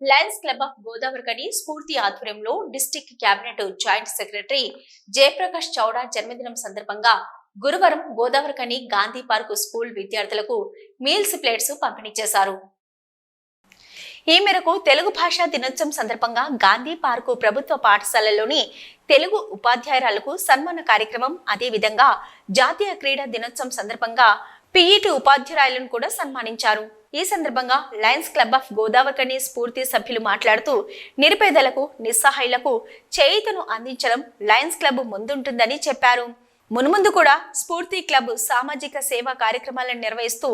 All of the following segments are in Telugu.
లయన్స్ క్లబ్ ఆఫ్ గోదావరికని స్ఫూర్తి ఆధ్వర్యంలో district cabinet joint secretary Jayaprakash Chowda జన్మదినం సందర్భంగా గురువారం గోదావరికని గాంధీ పార్కు స్కూల్ విద్యార్థులకు మీల్స్ ప్లేట్స్ పంపిణీ చేశారు. ఈ మేరకు తెలుగు భాషా దినోత్సవం సందర్భంగా గాంధీ పార్కు ప్రభుత్వ పాఠశాలలోని తెలుగు ఉపాధ్యాయురాలకు సన్మాన కార్యక్రమం అదేవిధంగా జాతీయ క్రీడా దినోత్సవం సందర్భంగా పిఈటి ఉపాధ్యాయులను కూడా సన్మానించారు. ఈ సందర్భంగా లయన్స్ క్లబ్ ఆఫ్ గోదావరికని స్ఫూర్తి సభ్యులు మాట్లాడుతూ నిరుపేదలకు నిస్సహాయులకు చేయితను అందించడం లయన్స్ క్లబ్ ముందుంటుందని చెప్పారు. మున్ముందు కూడా స్ఫూర్తి క్లబ్ సామాజిక సేవా కార్యక్రమాలను నిర్వహిస్తూ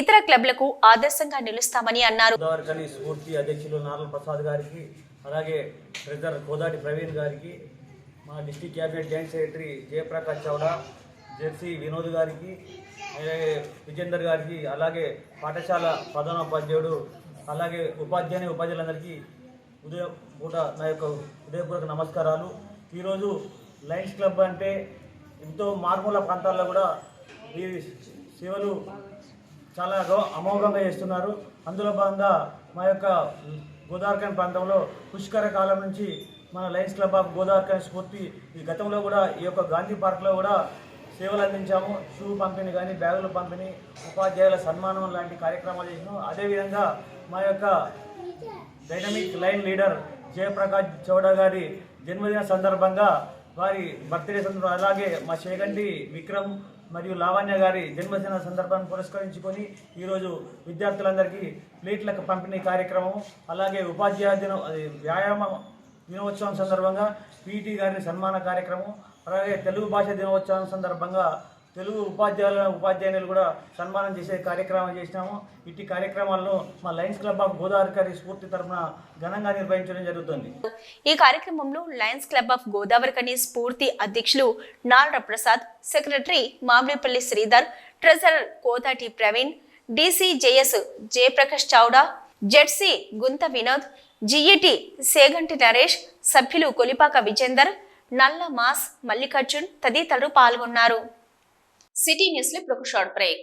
ఇతర క్లబ్లకు ఆదర్శంగా నిలుస్తామని అన్నారు. స్ఫూర్తి అధ్యక్షులు నారాయణ ప్రసాద్ గారికి అలాగే ట్రెజరర్ కోదాటి ప్రవీణ్ గారికి మా district cabinet joint secretary Jayaprakash Chowda Jersey Vinod గారికి అలాగే విజేందర్ గారికి అలాగే పాఠశాల ప్రధానోపాధ్యాయుడు అలాగే ఉపాధ్యాయుని ఉపాధ్యాయులందరికీ ఉదయం పూట నా యొక్క ఉదయపూర్వక నమస్కారాలు. ఈరోజు లయన్స్ క్లబ్ అంటే ఎంతో మారుమూల ప్రాంతాల్లో కూడా ఈ సేవలు చాలా అమోఘంగా చేస్తున్నారు. అందులో భాగంగా మా యొక్క గోదావరికన్ ప్రాంతంలో పుష్కర కాలం నుంచి మన లయన్స్ క్లబ్ ఆఫ్ గోదావరికన్ స్ఫూర్తి ఈ గతంలో కూడా ఈ యొక్క గాంధీ పార్క్లో కూడా సేవలు అందించాము. షూ పంపిణీ కానీ బ్యాగులు పంపిణీ ఉపాధ్యాయుల సన్మానం లాంటి కార్యక్రమాలు చేసినాము అదేవిధంగా మా యొక్క dynamic line leader Jayaprakash Chowda గారి జన్మదిన సందర్భంగా వారి బర్త్డే సందర్భంగా అలాగే మా శేగంటి విక్రమ్ మరియు లావణ్య గారి జన్మదిన సందర్భాన్ని పురస్కరించుకొని ఈరోజు విద్యార్థులందరికీ ప్లేట్లకు పంపిణీ కార్యక్రమం అలాగే ఉపాధ్యాయ దినం వ్యాయామం వ్యాయామ దినోత్సవం సందర్భంగా పీటీ గారిని సన్మాన కార్యక్రమం అలాగే తెలుగు భాష దినోత్సవం సందర్భంగా తెలుగు ఉపాధ్యాయుల ఉపాధ్యాయులు కూడా సన్మానం చేసే కార్యక్రమం చేసినాము. ఇట్టి కార్యక్రమాలను మా లయన్స్ క్లబ్ ఆఫ్ గోదావరికరి స్ఫూర్తి తరఫున ఘనంగా నిర్వహించడం జరుగుతుంది. ఈ కార్యక్రమంలో లయన్స్ క్లబ్ ఆఫ్ గోదావరికని స్ఫూర్తి అధ్యక్షులు Narayana Prasad secretary Mamidipalli Sridhar treasurer Kodati Praveen DC JS Jayaprakash Chowda ZC Gunta Vinod GET Seganti Naresh సభ్యులు కొలిపాక విజేందర్ నల్ల మాస్ మల్లికార్జున్ తదితరులు పాల్గొన్నారు. సిటీ న్యూస్లో ఇప్పుడు ఒక షార్ట్ బ్రేక్.